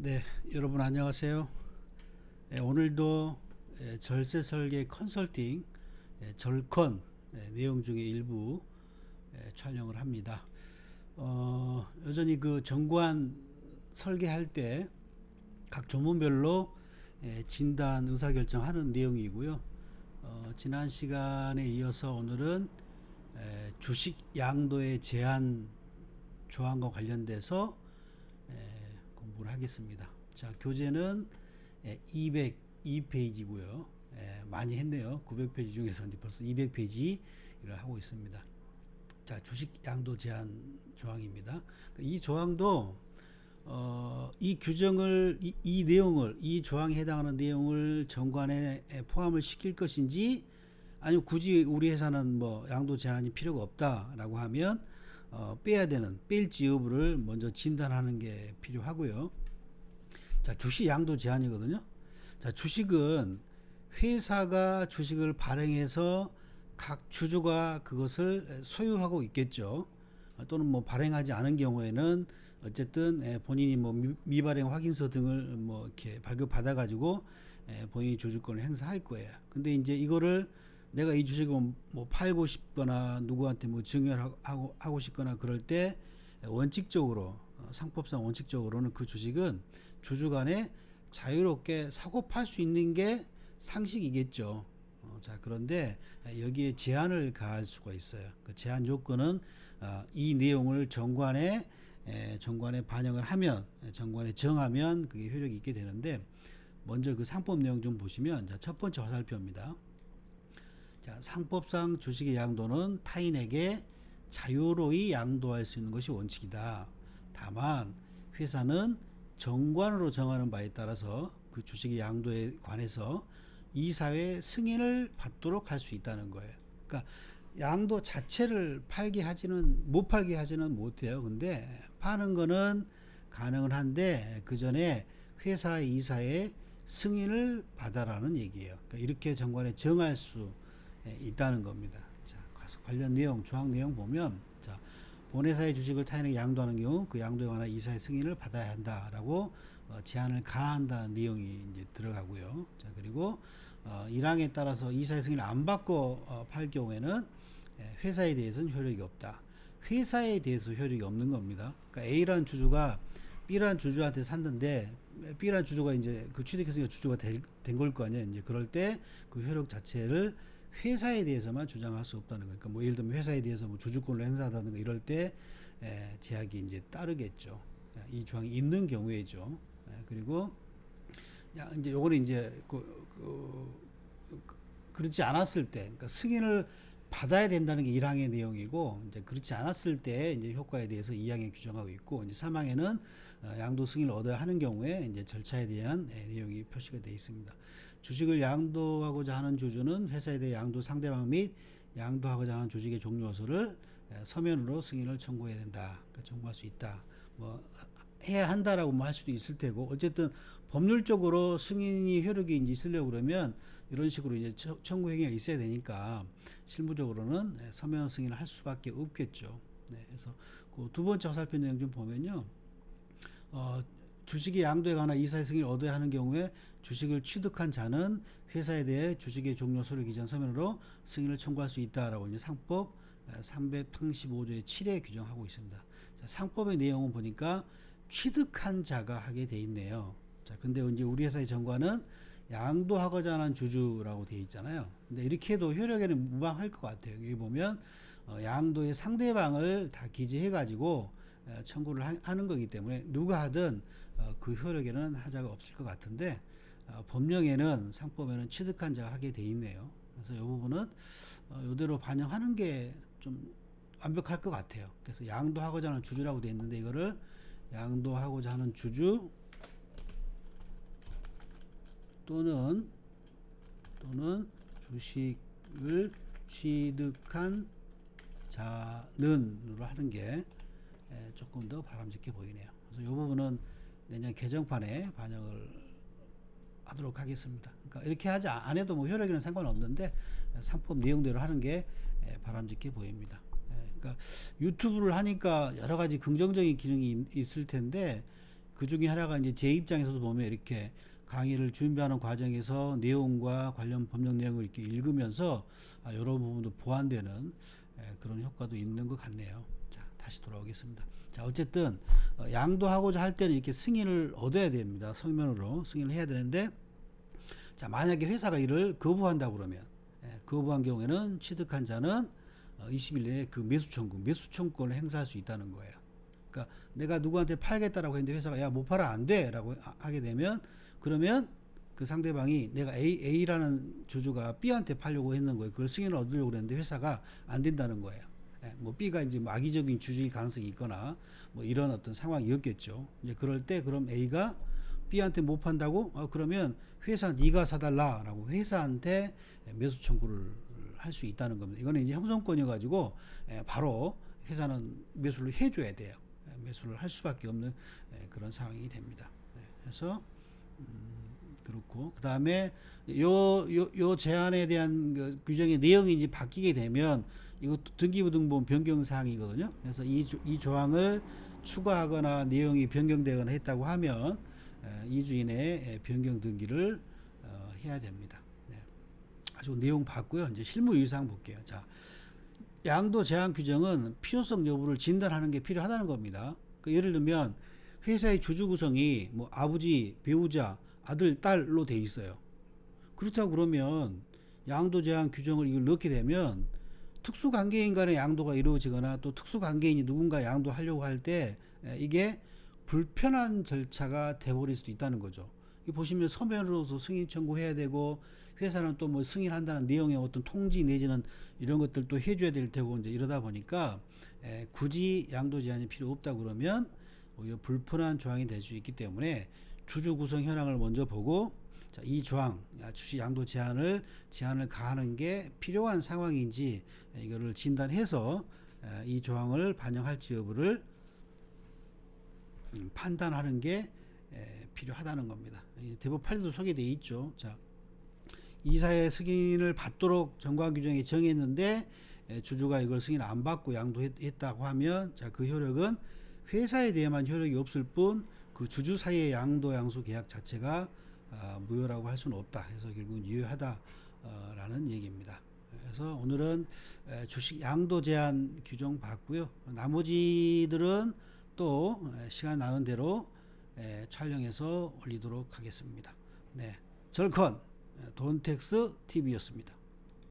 네, 여러분 안녕하세요. 예, 오늘도 예, 절세 설계 컨설팅 예, 절컨 예, 내용 중에 일부 예, 촬영을 합니다. 어, 여전히 그 정관 설계할 때 각 조문별로 예, 진단 의사 결정하는 내용이고요. 어, 지난 시간에 이어서 오늘은 에, 주식 양도의 제한 조항과 관련돼서 에, 공부를 하겠습니다. 자, 교재는 에, 202페이지고요. 많이 했네요. 900페이지 중에서 이제 벌써 200페이지를 하고 있습니다. 자, 주식 양도 제한 조항입니다. 이 조항도 어, 이 규정을 이, 이 내용을 이 조항에 해당하는 내용을 정관에 포함을 시킬 것인지 아니면 굳이 우리 회사는 뭐 양도 제한이 필요가 없다라고 하면 어, 빼야 되는 뺄지 여부를 먼저 진단하는 게 필요하고요. 자, 주식 양도 제한이거든요. 자, 주식은 회사가 주식을 발행해서 각 주주가 그것을 소유하고 있겠죠. 어, 또는 뭐 발행하지 않은 경우에는 어쨌든 에, 본인이 뭐 미- 미발행 확인서 등을 뭐 이렇게 발급 받아 가지고 본인이 주주권을 행사할 거예요. 근데 이제 이거를 내가 이 주식을 뭐 팔고 싶거나 누구한테 뭐 증여하고 하고 싶거나 그럴 때 원칙적으로 어, 상법상 원칙적으로는 그 주식은 주주 간에 자유롭게 사고 팔 수 있는 게 상식이겠죠. 어, 자 그런데 여기에 제한을 가할 수가 있어요. 그 제한 조건은 어, 이 내용을 정관에 에, 정관에 반영을 하면 에, 정관에 정하면 그게 효력이 있게 되는데 먼저 그 상법 내용 좀 보시면 자, 첫 번째 화살표입니다. 자, 상법상 주식의 양도는 타인에게 자유로이 양도할 수 있는 것이 원칙이다. 다만 회사는 정관으로 정하는 바에 따라서 그 주식의 양도에 관해서 이사회 승인을 받도록 할 수 있다는 거예요. 그러니까 양도 자체를 팔게 하지는 못 팔게 하지는 못해요. 근데 파는 거는 가능은 한데 그 전에 회사 이사의 승인을 받아라는 얘기예요. 그러니까 이렇게 정관에 정할 수 있다는 겁니다. 자, 관련 내용, 조항 내용 보면 자, 본회사의 주식을 타인에게 양도하는 경우 그 양도에 관한 이사의 승인을 받아야 한다라고 어, 제한을 가한다는 내용이 이제 들어가고요. 자, 그리고 어, 1항에 따라서 이사의 승인을 안 받고 어, 팔 경우에는 예, 회사에 대해서는 효력이 없다. 회사에 대해서 효력이 없는 겁니다. 그러니까 A라는 주주가 B라는 주주한테 샀는데 B라는 주주가 이제 그 취득했으니까 주주가 된 걸 거 아니에요. 이제 그럴 때 그 효력 자체를 회사에 대해서만 주장할 수 없다는 거니까 그러니까 뭐 예를 들면 회사에 대해서 뭐 주주권을 행사하다든가 이럴 때 에, 제약이 이제 따르겠죠. 이 조항이 있는 경우에죠. 에, 그리고 야 이제 요거는 이제 그, 그, 그 그렇지 않았을 때 그러니까 승인을 받아야 된다는 게 1항의 내용이고 이제 그렇지 않았을 때 이제 효과에 대해서 2항에 규정하고 있고 이제 3항에는 어, 양도 승인을 얻어야 하는 경우에 이제 절차에 대한 예, 내용이 표시가 되어 있습니다. 주식을 양도하고자 하는 주주는 회사에 대해 양도 상대방 및 양도하고자 하는 주식의 종료서를 예, 서면으로 승인을 청구해야 된다. 그러니까 청구할 수 있다. 뭐 해야 한다라고 뭐 할 수도 있을 테고 어쨌든 법률적으로 승인이 효력이 이제 있으려고 그러면 이런 식으로 이제 처- 청구 행위가 있어야 되니까 실무적으로는 네, 서면 승인을 할 수밖에 없겠죠. 네, 그래서 그 두 번째 화살표 내용 좀 보면요. 어, 주식의 양도에 관한 이사의 승인을 얻어야 하는 경우에 주식을 취득한 자는 회사에 대해 주식의 종료 소류 기전 서면으로 승인을 청구할 수 있다라고 이제 상법 385조의 7에 규정하고 있습니다. 자, 상법의 내용은 보니까 취득한 자가 하게 돼 있네요. 자, 근데 이제 우리 회사의 정관은 양도하고자 하는 주주라고 돼 있잖아요. 근데 이렇게 해도 효력에는 무방할 것 같아요. 여기 보면 어, 양도의 상대방을 다 기재해 가지고 어, 청구를 하, 하는 거기 때문에 누가 하든 어, 그 효력에는 하자가 없을 것 같은데 어, 법령에는 상법에는 취득한 자가 하게 돼 있네요. 그래서 이 부분은 어, 이대로 반영하는 게 좀 완벽할 것 같아요. 그래서 양도하고자 하는 주주라고 돼 있는데 이거를 양도하고자 하는 주주 또는 또는 주식을 취득한 자는으로 하는 게 에, 조금 더 바람직해 보이네요. 그래서 이 부분은 내년 개정판에 반영을 하도록 하겠습니다. 그러니까 이렇게 하지 안 해도 뭐 효력에는 상관없는데 상법 내용대로 하는 게 에, 바람직해 보입니다. 예, 그러니까 유튜브를 하니까 여러 가지 긍정적인 기능이 있- 있을 텐데 그 중에 하나가 이제 제 입장에서도 보면 이렇게 강의를 준비하는 과정에서 내용과 관련 법령 내용을 이렇게 읽으면서 아, 이런 부분도 보완되는 에, 그런 효과도 있는 것 같네요. 자, 다시 돌아오겠습니다. 자, 어쨌든 어, 양도하고자 할 때는 이렇게 승인을 얻어야 됩니다. 성면으로 승인을 해야 되는데 자, 만약에 회사가 이를 거부한다 그러면 예, 거부한 경우에는 취득한 자는 어, 20일 내에 그 매수 청구, 매수 청구권을 행사할 수 있다는 거예요. 그러니까 내가 누구한테 팔겠다라고 했는데 회사가 야 못 팔아 안 돼라고 하- 하게 되면 그러면 그 상대방이 내가 A, A라는 주주가 B한테 팔려고 했는 거예요. 그걸 승인을 얻으려고 그랬는데 회사가 안 된다는 거예요. 예, 뭐 B가 이제 뭐 악의적인 주주일 가능성이 있거나 뭐 이런 어떤 상황이었겠죠. 이제 그럴 때 그럼 A가 B한테 못 판다고? 어, 그러면 회사 네가 사달라라고 회사한테 매수 청구를 할 수 있다는 겁니다. 이거는 이제 형성권이 가지고 예, 바로 회사는 매수를 해줘야 돼요. 예, 매수를 할 수밖에 없는 예, 그런 상황이 됩니다. 네, 그래서 음, 그렇고 그 다음에 요 요 요 제한에 대한 그 규정의 내용이 이제 바뀌게 되면 이것도 등기부등본 변경 사항이거든요. 그래서 이, 조, 이 조항을 추가하거나 내용이 변경되거나 했다고 하면 에, 2주 이내에 변경 등기를 어, 해야 됩니다. 네. 아주 내용 봤고요. 이제 실무 유의사항 볼게요. 자, 양도 제한 규정은 필요성 여부를 진단하는 게 필요하다는 겁니다. 그 예를 들면 회사의 주주 구성이 뭐 아버지, 배우자, 아들, 딸로 돼 있어요. 그렇다고 그러면 양도 제한 규정을 이걸 넣게 되면 특수 관계인 간의 양도가 이루어지거나 또 특수 관계인이 누군가 양도하려고 할 때 이게 불편한 절차가 돼버릴 수도 있다는 거죠. 이 보시면 서면으로서 승인 청구해야 되고 회사는 또 뭐 승인한다는 내용의 어떤 통지 내지는 이런 것들도 해줘야 될 테고 이제 이러다 보니까 에, 굳이 양도 제한이 필요 없다 그러면 오히려 불편한 조항이 될 수 있기 때문에 주주 구성 현황을 먼저 보고 자, 이 조항 야, 주식 양도 제한을 제한을 가하는 게 필요한 상황인지 에, 이거를 진단해서 에, 이 조항을 반영할지 여부를 음, 판단하는 게 에, 필요하다는 겁니다. 이 대법 판례도 소개되어 있죠. 자, 이사의 승인을 받도록 정관 규정에 정했는데 에, 주주가 이걸 승인 안 받고 양도했다고 하면 자, 그 효력은 회사에 대해만 효력이 없을 뿐 그 주주 사이의 양도 양수 계약 자체가 아, 무효라고 할 수는 없다. 해서 결국은 유효하다라는 얘기입니다. 그래서 오늘은 에, 주식 양도 제한 규정 봤고요. 나머지들은 또 에, 시간 나는 대로 에, 촬영해서 올리도록 하겠습니다. 네, 절컨 돈텍스 TV였습니다.